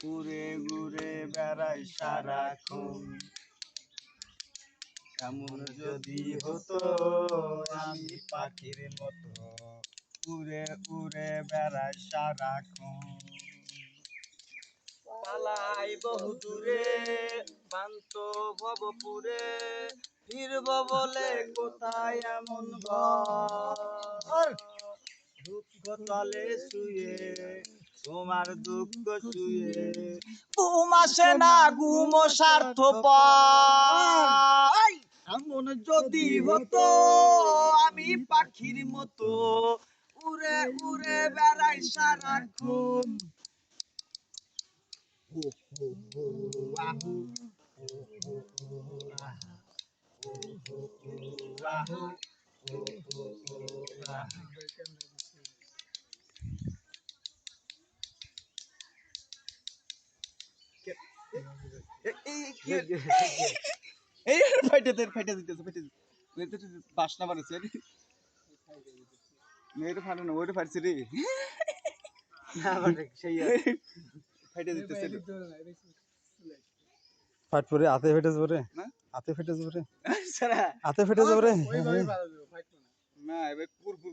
ঘুরে ঘুরে বেড়াই সারাক্ষণ। এমন যদি হতো আমি পাখির মতো উড়ে উড়ে বেড়াই সারাক্ষণ। পালাই বহু দূরে পান্ত ভবপুরে, ফিরব বলে কোথায় এমন ঘর? দুঃখ তলে শুয়ে তোমার দুঃখ শুয়ে ঘুম আসে না ঘুম স্বার্থ এমন যদি হতো আমি পাখির মতো উড়ে উড়ে বেড়াই সারাক্ষণ হো হো এই ফাইটে দে ফাইটে দিতেছে ফাইটে দিতেছে বাসনা বানাচ্ছে মেয়েটা ফাটে না ওইটা ফাটছে রে। সেই ফাইটে দিতেছে ফাট পরে হাতে ফেটে যাবে রে? হাতে ফেটে যাবে রে। হাতে ফেটে যাবে রে। না। এবার পুর পুর।